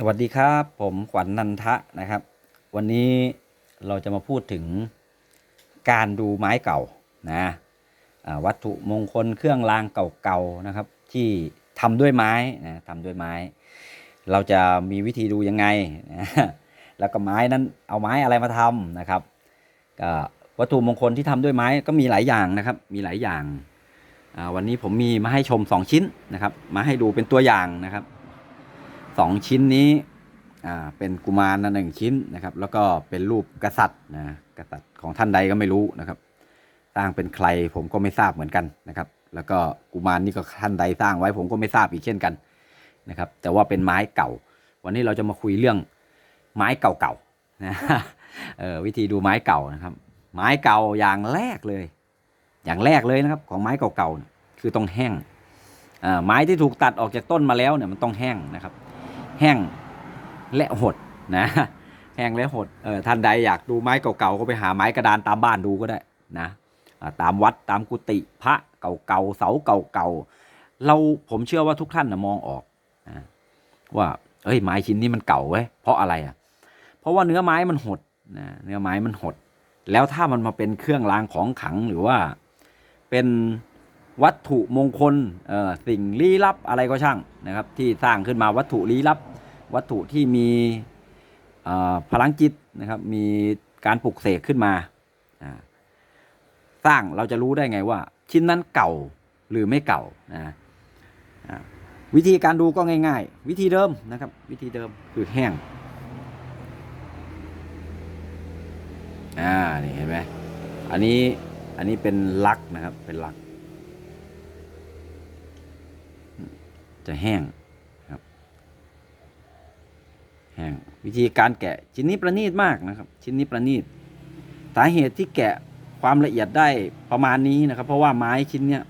สวัสดีครับ ผมขวัญนันทะนะครับ วันนี้เราจะมาพูดถึงการดูไม้เก่านะวัตถุมงคลเครื่องรางเก่าๆนะครับ ที่ทำด้วยไม้นะทำด้วยไม้ เราจะมีวิธีดูยังไงนะแล้วก็ไม้นั้นเอาไม้อะไรมาทำนะครับก็วัตถุมงคลที่ทำด้วยไม้ก็มีหลายอย่างนะครับ มีหลายอย่างวันนี้ผมมีมาให้ชม 2 ชิ้นนะครับ มาให้ดูเป็นตัวอย่างนะครับ สองชิ้นนี้เป็นกุมารนะหนึ่งชิ้นนะครับ แล้วก็เป็นรูปกษัตริย์นะกษัตริย์ของท่านใดก็ไม่รู้นะครับ สร้างเป็นใครผมก็ไม่ทราบเหมือนกันนะครับ แล้วก็กุมารนี่ก็ท่านใดสร้างไว้ผมก็ไม่ทราบอีกเช่นกันนะครับ แต่ว่าเป็นไม้เก่า วันนี้เราจะมาคุยเรื่องไม้เก่าๆนะออวิธีดูไม้เก่านะครับ ไม้เก่าอย่างแรกเลย อย่างแรกเลยนะครับ ของไม้เก่าๆเนี่ยคือต้องแห้งไม้ที่ถูกตัดออกจากต้นมาแล้วเนี่ยมันต้องแห้งนะครับ แห้งและหดนะแห้งและหดเออท่านใดอยากดูไม้เก่าๆก็ไปหาไม้กระดานตามบ้านดูก็ได้นะตามวัดตามกุฏิพระเก่าๆเสาเก่าๆเราผมเชื่อว่าทุกท่านนะมองออกนะว่าเอ้ยไม้ชิ้นนี้มันเก่าเว้ยเพราะอะไรอะ เพราะว่าเนื้อไม้มันหดนะเนื้อไม้มันหด แล้วถ้ามันมาเป็นเครื่องรางของขังหรือว่าเป็น วัตถุมงคลสิ่งลี้ลับอะไรก็ช่างนะครับที่สร้างขึ้นมาวัตถุลี้ลับ วัตถุที่มีพลังจิตนะครับมีการปลุกเสกขึ้นมา สร้างเราจะรู้ได้ไงว่า ชิ้นนั้นเก่าหรือไม่เก่านะวิธีการดูก็ง่าย ๆ วิธีเดิมนะครับ วิธีเดิมคือแห้งอ่านี่เห็นไหมอันนี้อันนี้เป็นลักนะครับเป็นลัก จะแห้งครับ แห้งวิธีการแกะชิ้นนี้ประณีตมากนะครับ ชิ้นนี้ประณีตสาเหตุที่แกะความละเอียดได้ประมาณนี้นะครับ เพราะว่าไม้ชิ้นเนี้ย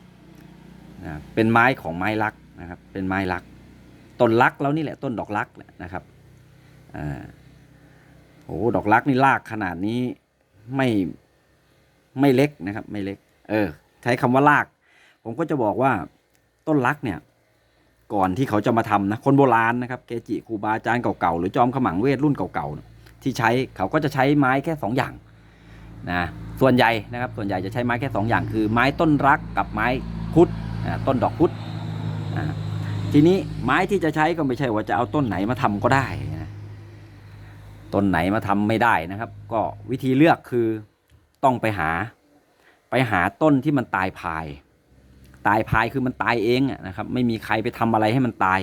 นะเป็นไม้ของไม้ลักนะครับ เป็นไม้ลัก ต้นลักแล้วนี่แหละต้นดอกลักแหละนะครับอ่าโอ้โหดอกลักนี่ลากขนาดนี้ไม่ไม่เล็กนะครับ ไม่เล็ก เออ ใช้คำว่าลาก ผมก็จะบอกว่าต้นลักเนี่ย ก่อนที่เขาจะมาทำนะคนโบราณนะครับเกจิครูบาอาจารย์เก่าๆหรือจอมขมังเวทรุ่นเก่าๆที่ใช้เขาก็จะใช้ไม้แค่สองอย่างนะส่วนใหญ่นะครับส่วนใหญ่จะใช้ไม้แค่สองอย่าง คือไม้ต้นรักกับไม้พุทธต้นดอกพุทธทีนี้ไม้ที่จะใช้ก็ไม่ใช่ว่าจะเอาต้นไหนมาทำก็ได้นะต้นไหนมาทำไม่ได้นะครับ ก็วิธีเลือกคือต้องไปหา ไปหาต้นที่มันตายพาย ตายพายคือมันตายเองนะครับไม่มีใครไปทำอะไรให้มันตาย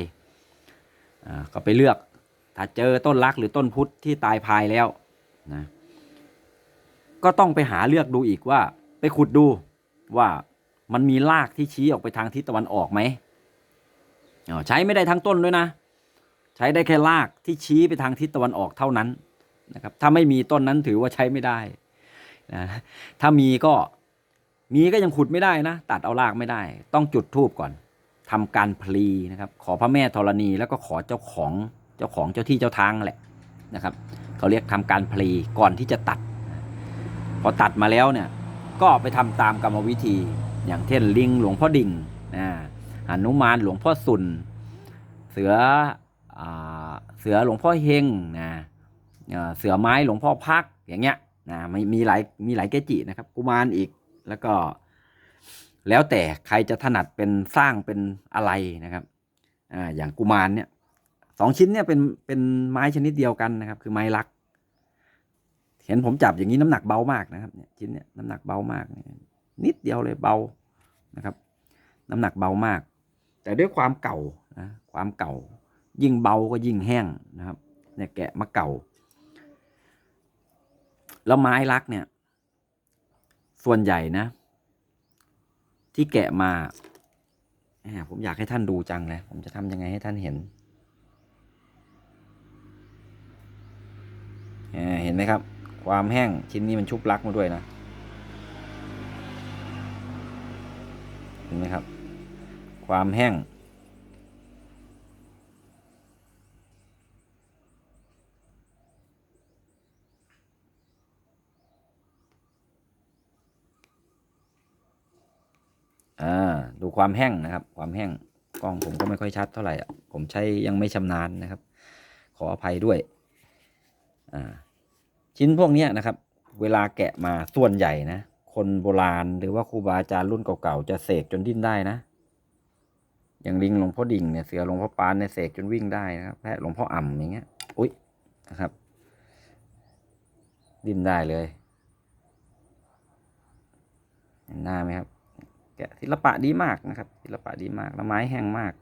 ก็ไปเลือกถ้าเจอต้นรักหรือต้นพุทธที่ตายพายแล้วนะก็ต้องไปหาเลือกดูอีกว่า ไปขุดดูว่ามันมีรากที่ชี้ออกไปทางทิศตะวันออกไหมใช้ไม่ได้ทั้งต้นด้วยนะ ใช้ได้แค่รากที่ชี้ไปทางทิศตะวันออกเท่านั้นนะครับถ้าไม่มีต้นนั้นถือว่าใช้ไม่ได้นะถ้ามีก็ มีก็ยังขุดไม่ได้นะ ตัดเอารากไม่ได้ ต้องจุดธูปก่อนทำการพลีนะครับ ขอพระแม่ธรณีแล้วก็ขอเจ้าของเจ้าของเจ้าที่เจ้าทางแหละนะครับเขาเรียกทำการพลีก่อนที่จะตัด พอตัดมาแล้วเนี่ยก็ไปทำตามกรรมวิธี อย่างเช่นลิงหลวงพ่อดิ่งนะหนุมานหลวงพ่อสุนเสืออเสือหลวงพ่อเฮงนะเอ่อเสือไม้หลวงพ่อพักอย่างเงี้ยนะมีมีหลายมีหลายเกจินะครับกุมารอีก แล้วก็ แล้วแต่ใครจะถนัดเป็นสร้างเป็นอะไรนะครับอ่าอย่างกุมารเนี่ยสองชิ้นเนี่ยเป็นเป็นไม้ชนิดเดียวกันนะครับ คือไม้ลัก เห็นผมจับอย่างนี้น้ำหนักเบามากนะครับเนี่ยชิ้นเนี่ยน้ำหนักเบามากน,นิดเดียวเลยเบานะครับ น้ำหนักเบามาก แต่ด้วยความเก่านะความเก่า ยิ่งเบาก็ยิ่งแห้งนะครับ เนี่ยแกะมาเก่า แล้วไม้ลักเนี่ย ส่วนใหญ่นะ ที่แกะมาผมอยากให้ท่านดูจังเลย ผมจะทำยังไงให้ท่านเห็น เห็นไหมครับ ความแห้งชิ้นนี้มันชุบลักมาด้วยนะ เห็นไหมครับ ความแห้ง อ่าดู ความแห้งนะครับ ความแห้งกล้องผมก็ไม่ค่อยชัดเท่าไหร่ผมใช้ยังไม่ชำนาญนะครับ ขออภัยด้วย อ่า ชิ้นพวกนี้นะครับ เวลาแกะมาส่วนใหญ่นะคนโบราณหรือว่าครูบาอาจารย์รุ่นเก่าๆจะเสกจนดิ้นได้นะอย่างลิงหลวงพ่อดิ่งเนี่ยเสือหลวงพ่อปานเนี่ยเสกจนวิ่งได้นะครับแพะหลวงพ่ออ่ำอย่างเงี้ยอุ๊ยนะครับ ดิ้นได้เลยเห็นหน้าไหมครับะศิลปะดีมากนะครับ ศิลปะดีมากแล้วไม้แห้งมาก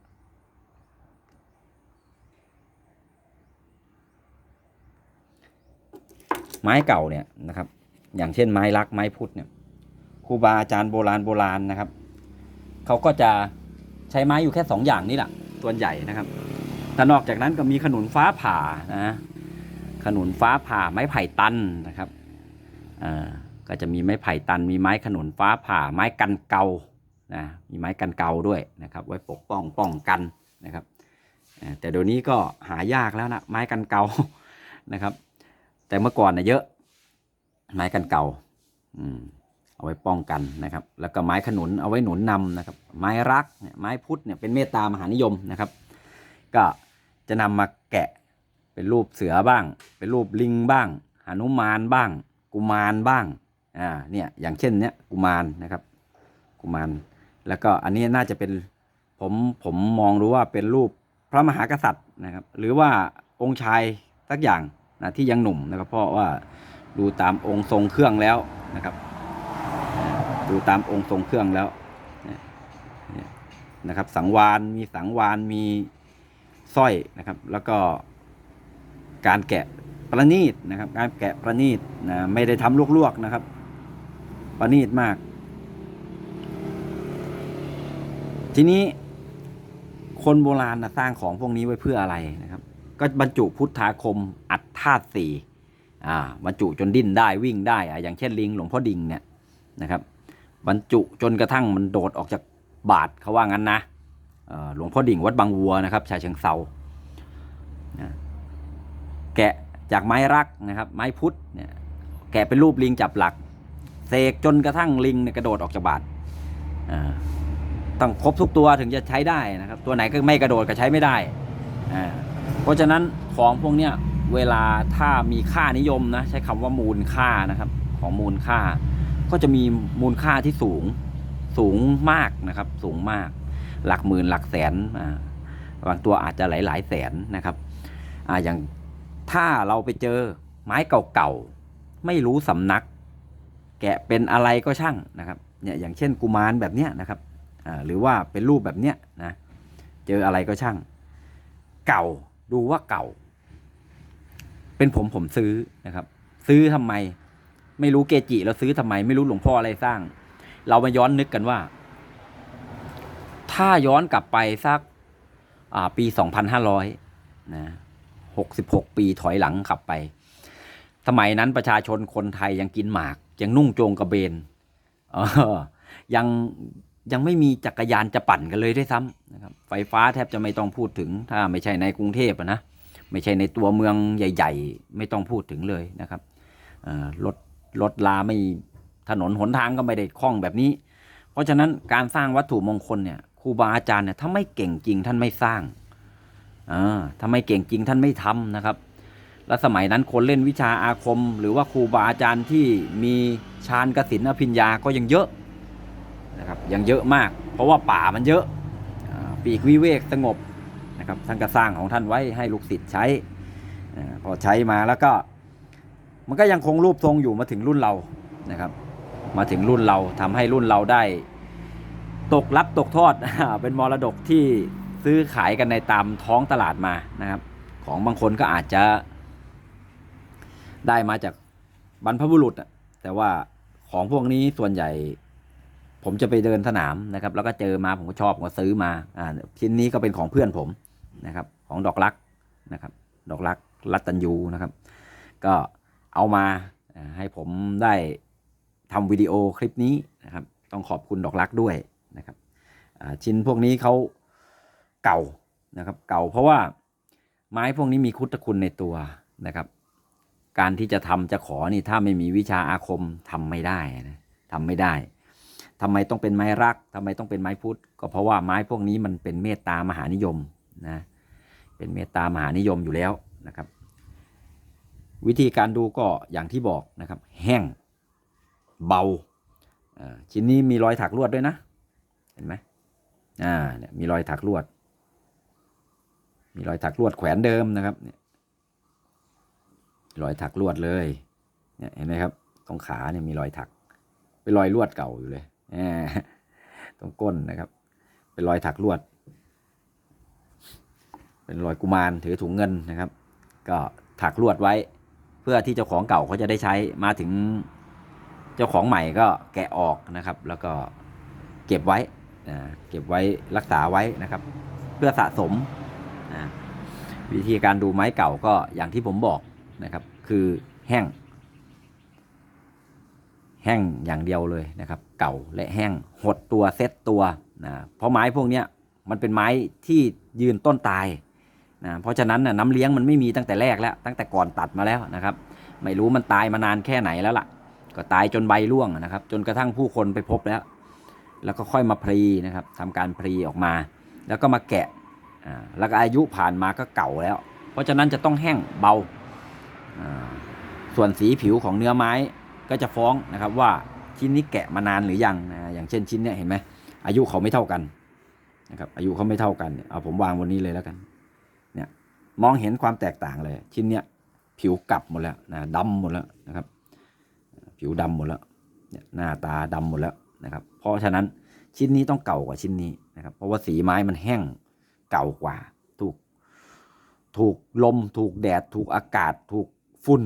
ไม้เก่าเนี่ยนะครับ อย่างเช่นไม้ลักไม้พุทธเนี่ยครูบาอาจารย์โบราณโบราณนะครับเขาก็จะใช้ไม้อยู่แค่สองอย่างนี่แหละส่วนใหญ่นะครับแต่นอกจากนั้นก็มีขนุนฟ้าผ่านะขนุนฟ้าผ่าไม้ไผ่ตันนะครับอ่าก็จะมีไม้ไผ่ตัน มีไม้ขนุนฟ้าผ่าไม้กันเกา นะมีไม้กันเกาด้วยนะครับไว้ปกป้องป้องกันนะครับแต่เดี๋ยวนี้ก็หายากแล้วนะไม้กันเกานะครับ แต่เมื่อก่อนนะเยอะไม้กันเกาเอาไว้ป้องกันนะครับ แล้วก็ไม้ขนุนเอาไว้หนุนนำนะครับ ไม้รักไม้พุทธเนี่ยเป็นเมตตามหานิยมนะครับ ก็จะนำมาแกะเป็นรูปเสือบ้าง เป็นรูปลิงบ้างหนุมานบ้าง กุมารบ้างอ่าเนี่ยอย่างเช่นเนี้ยกุมารนะครับ กุมาร แล้วก็อันนี้น่าจะเป็นผมผมมองรู้ว่าเป็นรูปพระมหากษัตริย์นะครับ หรือว่าองค์ชายสักอย่างนะที่ยังหนุ่มนะครับเพราะว่าดูตามองค์ทรงเครื่องแล้วนะครับ ดูตามองค์ทรงเครื่องแล้วนะครับ สังวานมีสังวานมีสร้อยนะครับ แล้วก็การแกะประณีตนะครับ การแกะประณีตนะไม่ได้ทำลวกๆนะครับ ประณีตมาก ทีนี้คนโบราณนะสร้างของพวกนี้ไว้เพื่ออะไรนะครับ ก็บรรจุพุทธาคมอัดธาตุสี่อ่าบรรจุจนดิ้นได้วิ่งได้อะอย่างเช่นลิงหลวงพ่อดิ่งเนี่ยนะครับ บรรจุจนกระทั่งมันโดดออกจากบาทเขาว่างั้นนะอ่อหลวงพ่อดิ่งวัดบางวัวนะครับชายเชิงเซานะแกะจากไม้รักนะครับ ไม้พุทธเนี่ยแกะเป็นรูปลิงจับหลักเสกจนกระทั่งลิงเนี่ยกระโดดออกจากบาทอ่า ต้องครบทุกตัวถึงจะใช้ได้นะครับ ตัวไหนก็ไม่กระโดดก็ใช้ไม่ได้อ่าเพราะฉะนั้นของพวกเนี้ยเวลาถ้ามีค่านิยมนะใช้คำว่ามูลค่านะครับ ของมูลค่า ก็จะมีมูลค่าที่สูงสูงมากนะครับ สูงมาก หลักหมื่นหลักแสนอ่าบางตัวอาจจะหลายหลายๆแสนนะครับอ่าอย่างถ้าเราไปเจอไม้เก่าๆไม่รู้สำนัก แกะเป็นอะไรก็ช่างนะครับเนี่ยอย่างเช่นกุมารแบบเนี้ยนะครับ หรือว่าเป็นรูปแบบเนี้ยนะเจออะไรก็ช่าง เก่าดูว่าเก่า เป็นผมผมซื้อนะครับ ซื้อทำไม ไม่รู้เกจิเราซื้อทำไม ไม่รู้หลวงพ่ออะไรสร้าง เรามาย้อนนึกกันว่า ถ้าย้อนกลับไปสักปีสองพันห้าร้อยนะหกสิบหกปีถอยหลังขับไป สมัยนั้นประชาชนคนไทยยังกินหมาก ยังนุ่งโจงกระเบนเออยัง ยังไม่มีจักรยานจะปั่นกันเลยด้วยซ้ำนะครับไฟฟ้าแทบจะไม่ต้องพูดถึง ถ้าไม่ใช่ในกรุงเทพนะไม่ใช่ในตัวเมืองใหญ่ ๆ ไม่ต้องพูดถึงเลยนะครับรถรถลาไม่ถนนหนทางก็ไม่ได้คล่องแบบนี้ เพราะฉะนั้นการสร้างวัตถุมงคลเนี่ยครูบาอาจารย์เนี่ยถ้าไม่เก่งจริงท่านไม่สร้างอถ้าไม่เก่งจริงท่านไม่ทำนะครับ และสมัยนั้นคนเล่นวิชาอาคม หรือว่าครูบาอาจารย์ที่มีฌานกสินอภิญญาก็ยังเยอะ นะครับยังเยอะมาก เพราะว่าป่ามันเยอะปีกวิเวกสงบนะครับท่านก็สร้างของท่านไว้ให้ลูกศิษย์ใช้พอใช้มาแล้วก็มันก็ยังคงรูปทรงอยู่มาถึงรุ่นเรานะครับ มาถึงรุ่นเราทำให้รุ่นเราได้ ตกรับตกทอดเป็นมรดกที่ซื้อขายกันในตามท้องตลาดมานะครับ ของบางคนก็อาจจะได้มาจากบรรพบุรุษแต่ว่าของพวกนี้ส่วนใหญ่ ผมจะไปเดินสนามนะครับ แล้วก็เจอมาผมก็ชอบผมก็ซื้อมาอ่าชิ้นนี้ก็เป็นของเพื่อนผมนะครับ ของดอกรักนะครับ ดอกรักรัตตัญยูนะครับ ก็เอามาให้ผมได้ทำวิดีโอคลิปนี้นะครับ ต้องขอบคุณดอกรักด้วยนะครับชิ้นพวกนี้เขาเก่านะครับ เก่าเพราะว่าไม้พวกนี้มีคุตคุณในตัวนะครับ การที่จะทำจะขอนี่ถ้าไม่มีวิชาอาคมทำไม่ได้นะทำไม่ได้ ทำไมต้องเป็นไม้รักทำไมต้องเป็นไม้พุทธ ก็เพราะว่าไม้พวกนี้มันเป็นเมตตามหานิยมนะ เป็นเมตตามหานิยมอยู่แล้วนะครับ วิธีการดูก็อย่างที่บอกนะครับ แห้ง เบาอ่อชิ้นนี้มีรอยถักลวดด้วยนะ เห็นไหมอ่าเนี่ยมีรอยถักลวด มีรอยถักลวดแขวนเดิมนะครับเนี่ยรอยถักลวดเลย เนี่ยเห็นไหมครับ ตรงขาเนี่ยมีรอยถัก เป็นรอยลวดเก่าอยู่เลย ตรงก้นนะครับ เป็นรอยถักลวด เป็นรอยกุมารถือถุงเงินนะครับ ก็ถักลวดไว้ เพื่อที่เจ้าของเก่าเขาจะได้ใช้มาถึงเจ้าของใหม่ก็แกะออกนะครับ แล้วก็เก็บไว้นะเก็บไว้รักษาไว้นะครับ เพื่อสะสมนะวิธีการดูไม้เก่าก็อย่างที่ผมบอกนะครับ คือแห้ง แห้งอย่างเดียวเลยนะครับ เก่าและแห้งหดตัวเซ็ตตัวนะเพราะไม้พวกนี้มันเป็นไม้ที่ยืนต้นตายนะเพราะฉะนั้นนะน้ำเลี้ยงมันไม่มีตั้งแต่แรกแล้ว ตั้งแต่ก่อนตัดมาแล้วนะครับ ไม่รู้มันตายมานานแค่ไหนแล้วล่ะ ก็ตายจนใบร่วงนะครับ จนกระทั่งผู้คนไปพบแล้ว แล้วก็ค่อยมาพรีนะครับทำการพรีออกมา แล้วก็มาแกะแล้วก็อายุผ่านมาก็เก่าแล้ว เพราะฉะนั้นจะต้องแห้งเบาส่วนสีผิวของเนื้อไม้ ก็จะฟ้องนะครับว่าชิ้นนี้แกะมานานหรือยังนะอย่างเช่นชิ้นเนี้ยเห็นไหมอายุเขาไม่เท่ากันนะครับอายุเขาไม่เท่ากันเอาผมวางบนนี้เลยแล้วกันเนี่ยมองเห็นความแตกต่างเลย ชิ้นเนี้ยผิวกลับหมดแล้วนะดำหมดแล้วนะครับ ผิวดำหมดแล้วเนี่ยหน้าตาดำหมดแล้วนะครับ เพราะฉะนั้นชิ้นนี้ต้องเก่ากว่าชิ้นนี้นะครับ เพราะว่าสีไม้มันแห้งเก่ากว่า ถูก ถูกลม ถูกแดด ถูกอากาศ ถูกฝุ่น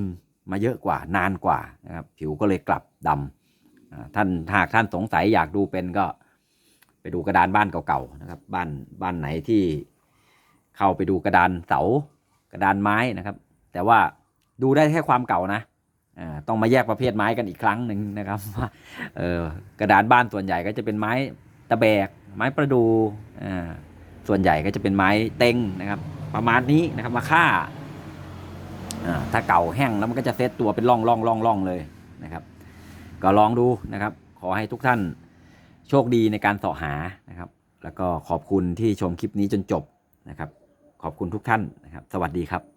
มาเยอะกว่านานกว่านะครับผิวก็เลยกลับดำท่านหากท่านสงสัยอยากดูเป็นก็ไปดูกระดานบ้านเก่าๆนะครับบ้านบ้านไหนที่เข้าไปดูกระดานเสากระดานไม้นะครับ แต่ว่าดูได้แค่ความเก่านะต้องมาแยกประเภทไม้กันอีกครั้งหนึ่งนะครับว่าเออกระดานบ้านส่วนใหญ่ก็จะเป็นไม้ตะแบก ไม้ประดูส่วนใหญ่ก็จะเป็นไม้เต็งนะครับ ประมาณนี้นะครับมาค่า ถ้าเก่าแห้งแล้วมันก็จะเซตตัวเป็นร่องร่องร่องร่องเลยนะครับ ก็ลองดูนะครับ ขอให้ทุกท่านโชคดีในการเสาะหานะครับ แล้วก็ขอบคุณที่ชมคลิปนี้จนจบนะครับ ขอบคุณทุกท่านนะครับ สวัสดีครับ